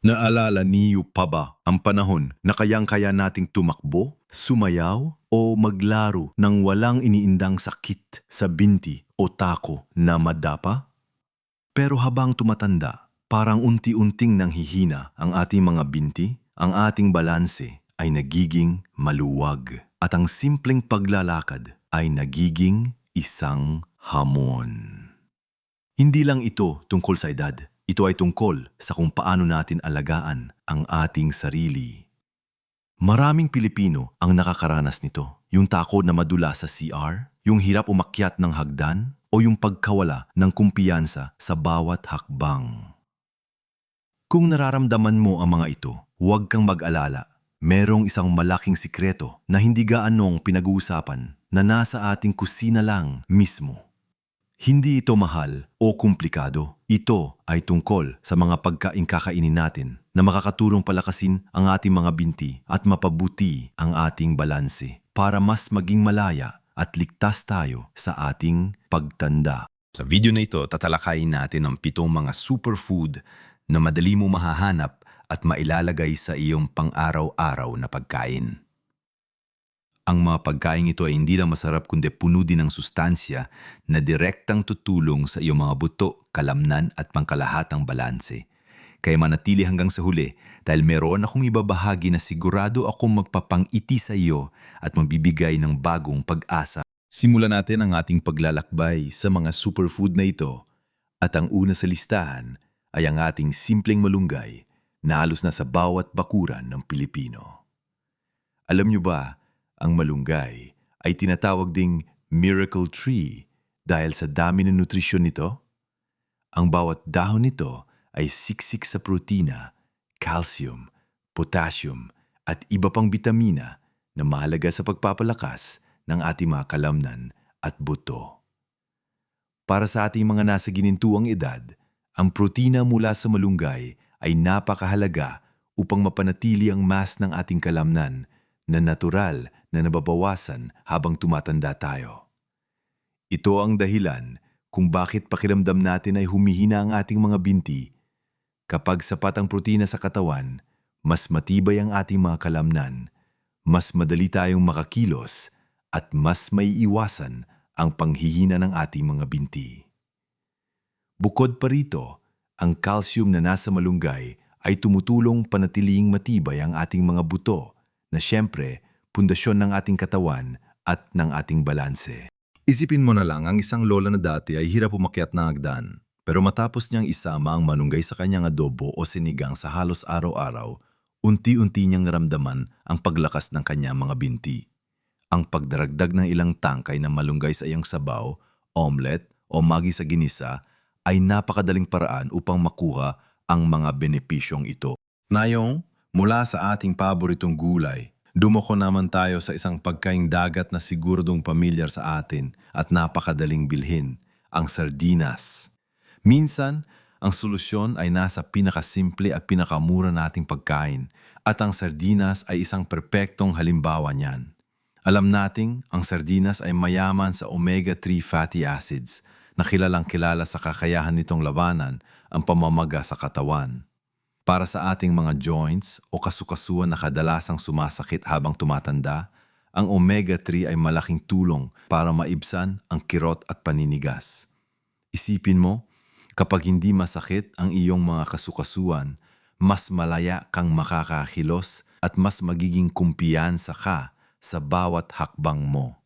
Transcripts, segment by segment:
Naalala niyo pa ba ang panahon na kayang-kaya nating tumakbo, sumayaw, o maglaro ng walang iniindang sakit sa binti o tako na madapa? Pero habang tumatanda, parang unti-unting nanghihina ang ating mga binti, ang ating balanse ay nagiging maluwag at ang simpleng paglalakad ay nagiging isang hamon. Hindi lang ito tungkol sa edad. Ito ay tungkol sa kung paano natin alagaan ang ating sarili. Maraming Pilipino ang nakakaranas nito. Yung takot na madula sa CR, yung hirap umakyat ng hagdan, o yung pagkawala ng kumpiyansa sa bawat hakbang. Kung nararamdaman mo ang mga ito, huwag kang mag-alala. Merong isang malaking sikreto na hindi gaanong pinag-uusapan na nasa ating kusina lang mismo. Hindi ito mahal o komplikado. Ito ay tungkol sa mga pagkain kakainin natin na makakatulong palakasin ang ating mga binti at mapabuti ang ating balanse para mas maging malaya at ligtas tayo sa ating pagtanda. Sa video na ito, tatalakayin natin ang pitong mga superfood na madali mo mahahanap at mailalagay sa iyong pang-araw-araw na pagkain. Ang mga pagkain ito ay hindi lang masarap kundi puno din ng sustansya na direktang tutulong sa iyong mga buto, kalamnan at pangkalahatang balanse. Kaya manatili hanggang sa huli dahil meron akong ibabahagi na sigurado akong magpapangiti sa iyo at magbibigay ng bagong pag-asa. Simulan natin ang ating paglalakbay sa mga superfood na ito at ang una sa listahan ay ang ating simpleng malunggay na halos na sa bawat bakuran ng Pilipino. Alam niyo ba, ang malunggay ay tinatawag ding miracle tree dahil sa dami ng nutrisyon nito. Ang bawat dahon nito ay siksik sa protina, calcium, potassium at iba pang bitamina na mahalaga sa pagpapalakas ng ating mga kalamnan at buto. Para sa ating mga nasa ginintuang edad, ang protina mula sa malunggay ay napakahalaga upang mapanatili ang mass ng ating kalamnan na natural na nababawasan habang tumatanda tayo. Ito ang dahilan kung bakit pakiramdam natin ay humihina ang ating mga binti. Kapag sapat ang protina sa katawan, mas matibay ang ating mga kalamnan, mas madali tayong makakilos at mas may iwasan ang panghihina ng ating mga binti. Bukod pa rito, ang calcium na nasa malunggay ay tumutulong panatiling matibay ang ating mga buto na siyempre pundasyon ng ating katawan at ng ating balanse. Isipin mo na lang ang isang lola na dati ay hirap umakyat ng hagdan. Pero matapos niyang isama ang manunggay sa kanyang adobo o sinigang sa halos araw-araw, unti-unti niyang naramdaman ang paglakas ng kanyang mga binti. Ang pagdaragdag ng ilang tangkay ng malunggay sa iyong sabaw, omelette o magi sa ginisa ay napakadaling paraan upang makuha ang mga benepisyong ito. Nayong, mula sa ating paboritong gulay, dumako naman tayo sa isang pagkaing dagat na siguradong pamilyar sa atin at napakadaling bilhin, ang sardinas. Minsan, ang solusyon ay nasa pinakasimple at pinakamura nating pagkain at ang sardinas ay isang perpektong halimbawa niyan. Alam nating ang sardinas ay mayaman sa omega-3 fatty acids na kilalang kilala sa kakayahan nitong labanan ang pamamaga sa katawan. Para sa ating mga joints o kasukasuan na kadalasang sumasakit habang tumatanda, ang omega-3 ay malaking tulong para maibsan ang kirot at paninigas. Isipin mo, kapag hindi masakit ang iyong mga kasukasuan, mas malaya kang makakakilos at mas magiging kumpiyansa ka sa bawat hakbang mo.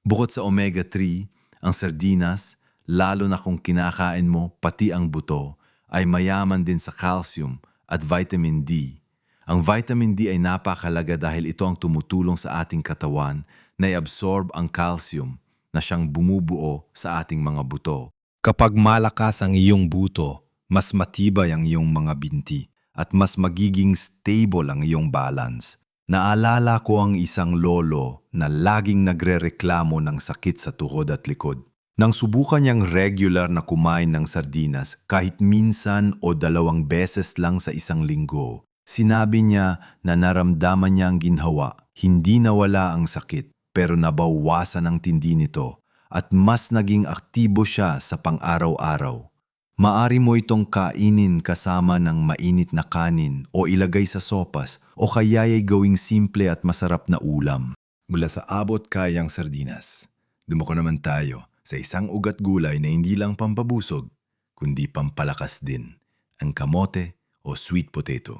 Bukod sa omega-3, ang sardinas, lalo na kung kinakain mo pati ang buto, ay mayaman din sa calcium at vitamin D. Ang vitamin D ay napakalaga dahil ito ang tumutulong sa ating katawan na i-absorb ang calcium na siyang bumubuo sa ating mga buto. Kapag malakas ang iyong buto, mas matibay ang iyong mga binti at mas magiging stable ang iyong balance. Naalala ko ang isang lolo na laging nagrereklamo ng sakit sa tuhod at likod. Nang subukan niyang regular na kumain ng sardinas kahit minsan o dalawang beses lang sa isang linggo, sinabi niya na naramdaman niya ang ginhawa. Hindi nawala ang sakit pero nabawasan ang tindi nito at mas naging aktibo siya sa pang-araw-araw. Maari mo itong kainin kasama ng mainit na kanin o ilagay sa sopas o kaya'y gawing simple at masarap na ulam. Mula sa abot kayang sardinas, dumako naman tayo sa isang ugat gulay na hindi lang pampabusog, kundi pampalakas din, ang kamote o sweet potato.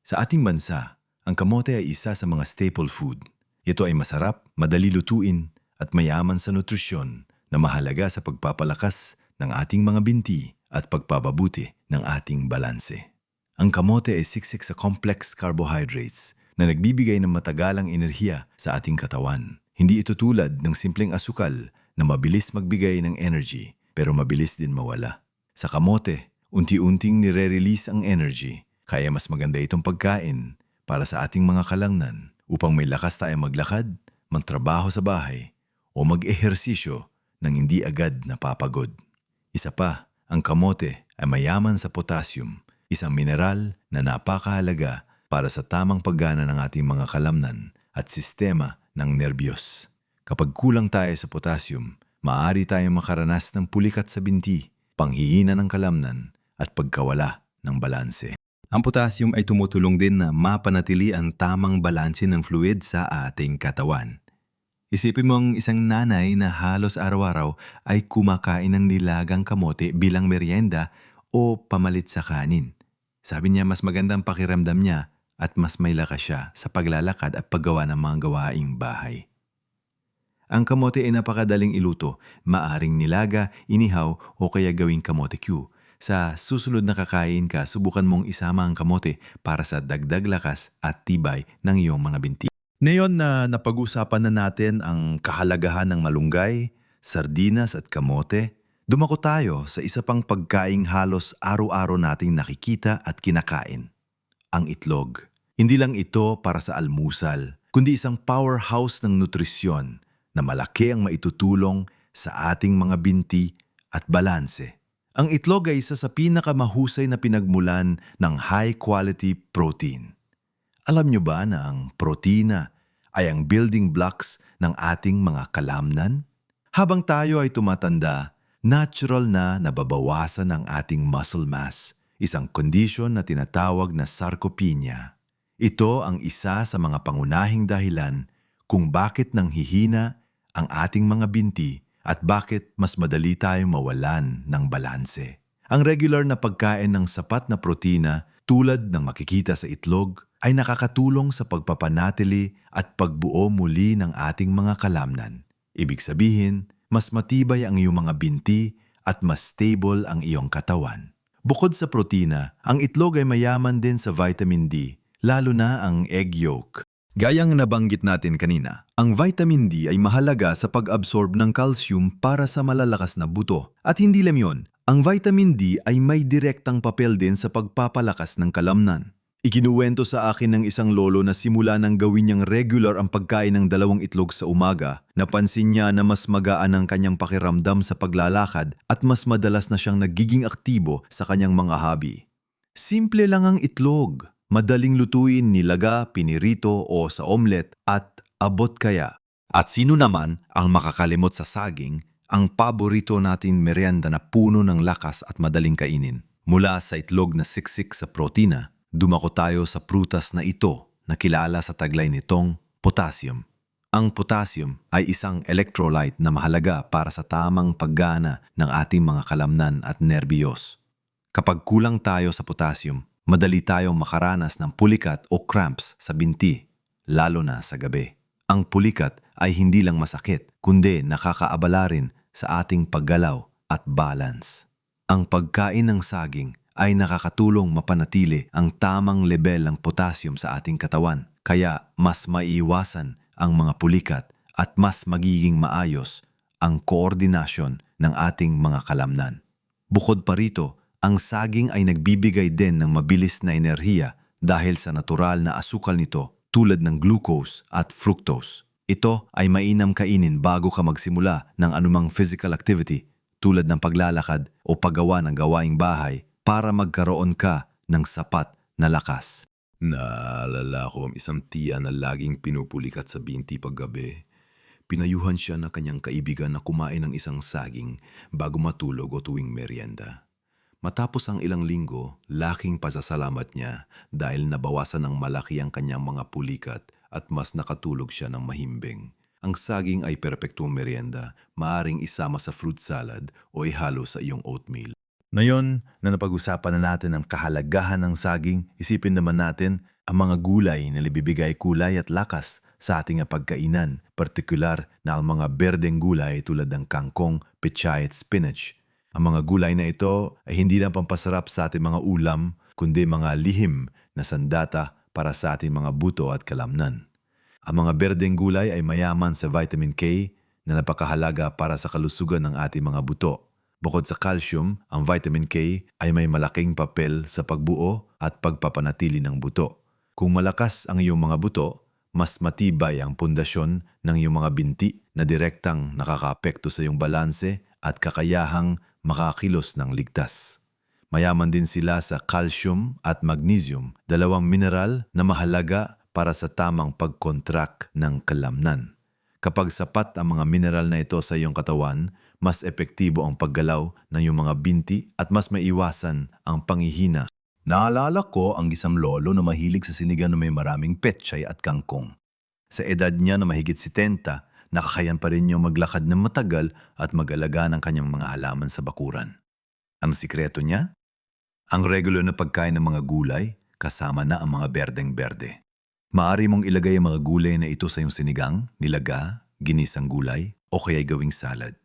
Sa ating bansa, ang kamote ay isa sa mga staple food. Ito ay masarap, madali lutuin, at mayaman sa nutrisyon na mahalaga sa pagpapalakas ng ating mga binti at pagpapabuti ng ating balanse. Ang kamote ay siksik sa complex carbohydrates na nagbibigay ng matagalang enerhiya sa ating katawan. Hindi ito tulad ng simpleng asukal na mabilis magbigay ng energy pero mabilis din mawala. Sa kamote, unti-unting nire-release ang energy kaya mas maganda itong pagkain para sa ating mga kalangnan upang may lakas tayo maglakad, magtrabaho sa bahay o mag-ehersisyo nang hindi agad napapagod. Isa pa, ang kamote ay mayaman sa potassium, isang mineral na napakahalaga para sa tamang paggana ng ating mga kalamnan at sistema ng nerbiyos. Kapag kulang tayo sa potassium, maaari tayong makaranas ng pulikat sa binti, panghihina ng kalamnan at pagkawala ng balanse. Ang potassium ay tumutulong din na mapanatili ang tamang balanse ng fluid sa ating katawan. Isipin mong isang nanay na halos araw-araw ay kumakain ng nilagang kamote bilang merienda o pamalit sa kanin. Sabi niya mas magandang pakiramdam niya at mas may lakas siya sa paglalakad at paggawa ng mga gawaing bahay. Ang kamote ay napakadaling iluto, maaring nilaga, inihaw o kaya gawing kamote Q. Sa susunod na kakain ka, subukan mong isama ang kamote para sa dagdag lakas at tibay ng iyong mga binti. Ngayon na napag-usapan na natin ang kahalagahan ng malunggay, sardinas at kamote, dumako tayo sa isa pang pagkaing halos araw-araw nating nakikita at kinakain, ang itlog. Hindi lang ito para sa almusal, kundi isang powerhouse ng nutrisyon na malaki ang maitutulong sa ating mga binti at balanse. Ang itlog ay isa sa pinakamahusay na pinagmulan ng high-quality protein. Alam nyo ba na ang protina ay ang building blocks ng ating mga kalamnan? Habang tayo ay tumatanda, natural na nababawasan ang ating muscle mass, isang kondisyon na tinatawag na sarcopenia. Ito ang isa sa mga pangunahing dahilan kung bakit nang hihina ang ating mga binti at bakit mas madali tayong mawalan ng balanse. Ang regular na pagkain ng sapat na protina tulad ng makikita sa itlog ay nakakatulong sa pagpapanatili at pagbuo muli ng ating mga kalamnan. Ibig sabihin, mas matibay ang iyong mga binti at mas stable ang iyong katawan. Bukod sa protina, ang itlog ay mayaman din sa vitamin D, lalo na ang egg yolk. Gayang nabanggit natin kanina, ang vitamin D ay mahalaga sa pag-absorb ng calcium para sa malalakas na buto. At hindi lang yun, ang vitamin D ay may direktang papel din sa pagpapalakas ng kalamnan. Ikinuwento sa akin ng isang lolo na simula nang gawin niyang regular ang pagkain ng dalawang itlog sa umaga, napansin niya na mas magaan ang kanyang pakiramdam sa paglalakad at mas madalas na siyang nagiging aktibo sa kanyang mga hobby. Simple lang ang itlog, madaling lutuin nilaga, pinirito o sa omelet at abot kaya. At sino naman ang makakalimot sa saging, ang paborito nating merienda na puno ng lakas at madaling kainin. Mula sa itlog na siksik sa protina, dumako tayo sa prutas na ito na kilala sa taglay nitong potassium. Ang potassium ay isang electrolyte na mahalaga para sa tamang paggana ng ating mga kalamnan at nerbiyos. Kapag kulang tayo sa potassium, madali tayong makaranas ng pulikat o cramps sa binti, lalo na sa gabi. Ang pulikat ay hindi lang masakit, kundi nakakaabala rin sa ating paggalaw at balance. Ang pagkain ng saging ay nakakatulong mapanatili ang tamang level ng potassium sa ating katawan. Kaya mas maiiwasan ang mga pulikat at mas magiging maayos ang koordinasyon ng ating mga kalamnan. Bukod pa rito, ang saging ay nagbibigay din ng mabilis na enerhiya dahil sa natural na asukal nito tulad ng glucose at fructose. Ito ay mainam kainin bago ka magsimula ng anumang physical activity tulad ng paglalakad o paggawa ng gawaing bahay para magkaroon ka ng sapat na lakas. Naalala ko ang isang tiya na laging pinupulikat sa binti paggabi. Pinayuhan siya na kanyang kaibigan na kumain ng isang saging bago matulog o tuwing merienda. Matapos ang ilang linggo, laking pasasalamat niya dahil nabawasan ng malaki ang kanyang mga pulikat at mas nakatulog siya ng mahimbing. Ang saging ay perpektong merienda, maaring isama sa fruit salad o ihalo sa iyong oatmeal. Ngayon na napag-usapan na natin ang kahalagahan ng saging, isipin naman natin ang mga gulay na libibigay kulay at lakas sa ating pagkainan, partikular na ang mga berdeng gulay tulad ng kangkong, pechay at spinach. Ang mga gulay na ito ay hindi lang pampasarap sa ating mga ulam, kundi mga lihim na sandata para sa ating mga buto at kalamnan. Ang mga berdeng gulay ay mayaman sa vitamin K na napakahalaga para sa kalusugan ng ating mga buto. Bukod sa calcium, ang vitamin K ay may malaking papel sa pagbuo at pagpapanatili ng buto. Kung malakas ang iyong mga buto, mas matibay ang pundasyon ng iyong mga binti na direktang nakakaapekto sa iyong balanse at kakayahang makakilos ng ligtas. Mayaman din sila sa calcium at magnesium, dalawang mineral na mahalaga para sa tamang pag-contract ng kalamnan. Kapag sapat ang mga mineral na ito sa iyong katawan, mas epektibo ang paggalaw ng iyong mga binti at mas maiwasan ang panghihina. Naalala ko ang isang lolo na mahilig sa sinigang na may maraming petchay at kangkong. Sa edad niya na mahigit 70, nakakayan pa rin niyang maglakad ng matagal at mag-alaga ng kanyang mga halaman sa bakuran. Ang sikreto niya? Ang regular na pagkain ng mga gulay kasama na ang mga berdeng-berde. Maari mong ilagay ang mga gulay na ito sa iyong sinigang, nilaga, ginisang gulay, o kaya'y gawing salad.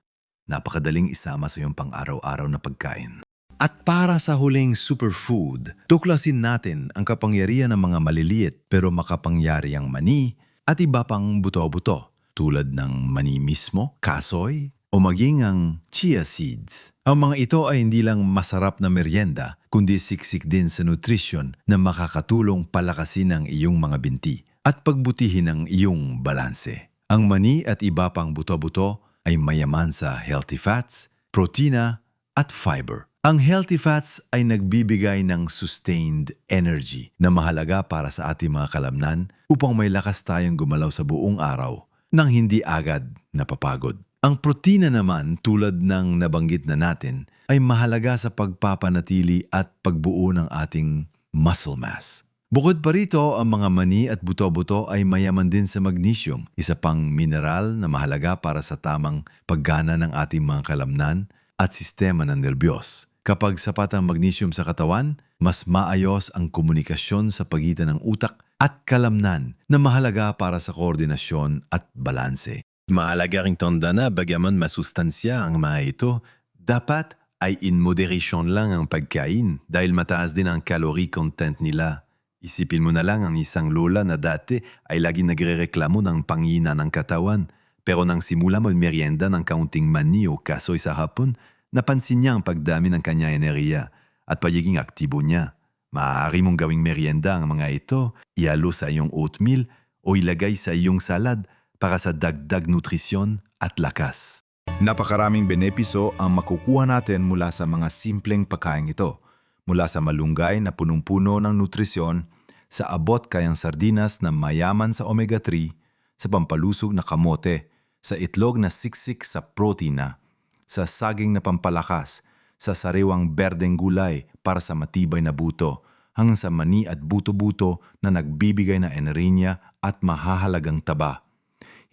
Napakadaling isama sa iyong pang-araw-araw na pagkain. At para sa huling superfood, tuklasin natin ang kapangyarihan ng mga maliliit pero makapangyariang mani at iba pang buto-buto tulad ng mani mismo, kasoy, o maging ang chia seeds. Ang mga ito ay hindi lang masarap na merienda, kundi siksik din sa nutrition na makakatulong palakasin ang iyong mga binti at pagbutihin ang iyong balanse. Ang mani at iba pang buto-buto ay mayaman sa healthy fats, protina at fiber. Ang healthy fats ay nagbibigay ng sustained energy na mahalaga para sa ating mga kalamnan upang may lakas tayong gumalaw sa buong araw nang hindi agad napapagod. Ang protina naman tulad ng nabanggit na natin ay mahalaga sa pagpapanatili at pagbuo ng ating muscle mass. Bukod pa rito, ang mga mani at buto-buto ay mayaman din sa magnesium, isa pang mineral na mahalaga para sa tamang paggana ng ating mga kalamnan at sistema ng nerbiyos. Kapag sapat ang magnesium sa katawan, mas maayos ang komunikasyon sa pagitan ng utak at kalamnan na mahalaga para sa koordinasyon at balanse. Mahalaga ring tanda na bagaman masustansya ang mga ito, dapat ay in moderation lang ang pagkain dahil mataas din ang calorie content nila. Isipin mo na lang ang isang lola na dati ay lagi nagre-reklamo ng pangina ng katawan. Pero nang simula mo merienda ng kaunting mani o kasoy sa hapon, napansin niya ang pagdami ng kanya enerhiya at pagiging aktibo niya. Maaari mong gawing merienda ang mga ito, ialo sa iyong oatmeal o ilagay sa iyong salad para sa dagdag nutrisyon at lakas. Napakaraming benepiso ang makukuha natin mula sa mga simpleng pagkain ito. Mula sa malunggay na punong-puno ng nutrisyon, sa abot kayang sardinas na mayaman sa omega-3, sa pampalusog na kamote, sa itlog na siksik sa protina, sa saging na pampalakas, sa sariwang berdeng gulay para sa matibay na buto, hanggang sa mani at buto-buto na nagbibigay na enerhiya at mahahalagang taba.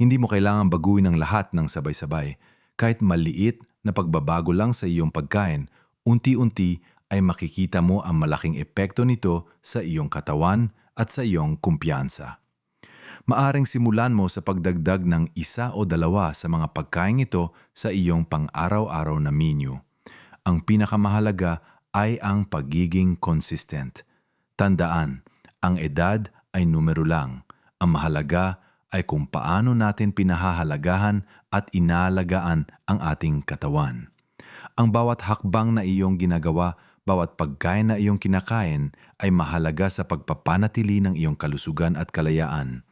Hindi mo kailangan baguhin ang lahat ng sabay-sabay. Kahit maliit na pagbabago lang sa iyong pagkain, unti-unti ay makikita mo ang malaking epekto nito sa iyong katawan at sa iyong kumpiyansa. Maaring simulan mo sa pagdagdag ng isa o dalawa sa mga pagkain ito sa iyong pang-araw-araw na menu. Ang pinakamahalaga ay ang pagiging consistent. Tandaan, ang edad ay numero lang. Ang mahalaga ay kung paano natin pinahahalagahan at inalagaan ang ating katawan. Ang bawat hakbang na iyong ginagawa, bawat pagkain na iyong kinakain ay mahalaga sa pagpapanatili ng iyong kalusugan at kalayaan.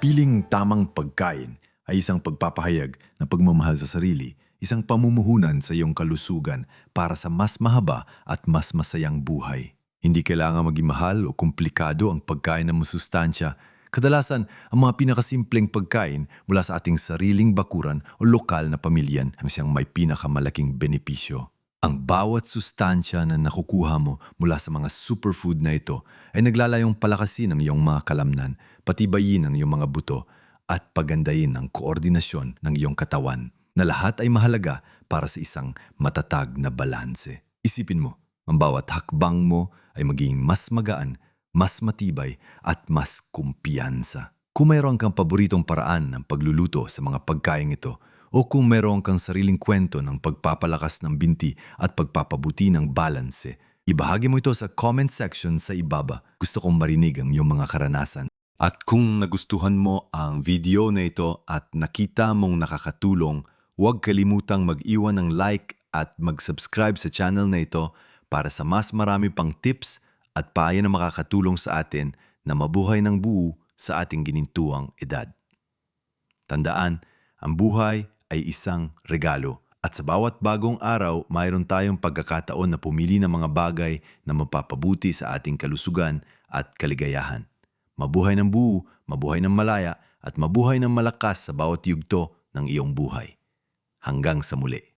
Piling tamang pagkain ay isang pagpapahayag ng pagmamahal sa sarili, isang pamumuhunan sa iyong kalusugan para sa mas mahaba at mas masayang buhay. Hindi kailangan maging mahal o komplikado ang pagkain ng masustansya. Kadalasan, ang mga pinakasimpleng pagkain mula sa ating sariling bakuran o lokal na pamilyan ang siyang may pinakamalaking benepisyo. Ang bawat sustansya na nakukuha mo mula sa mga superfood na ito ay naglalayong palakasin ang iyong mga kalamnan, patibayin ang iyong mga buto, at pagandahin ang koordinasyon ng iyong katawan na lahat ay mahalaga para sa isang matatag na balanse. Isipin mo, ang bawat hakbang mo ay magiging mas magaan, mas matibay, at mas kumpiyansa. Kung mayroon kang paboritong paraan ng pagluluto sa mga pagkain ito, o kung mayroon kang sariling kwento ng pagpapalakas ng binti at pagpapabuti ng balanse, ibahagi mo ito sa comment section sa ibaba. Gusto kong marinig ang iyong mga karanasan. At kung nagustuhan mo ang video na ito at nakita mong nakakatulong, huwag kalimutang mag-iwan ng like at mag-subscribe sa channel na ito para sa mas marami pang tips at payo na makakatulong sa atin na mabuhay ng buo sa ating ginintuang edad. Tandaan, ang buhay ay isang regalo at sa bawat bagong araw mayroon tayong pagkakataon na pumili ng mga bagay na mapapabuti sa ating kalusugan at kaligayahan. Mabuhay ng buo, mabuhay ng malaya, at mabuhay ng malakas sa bawat yugto ng iyong buhay. Hanggang sa muli.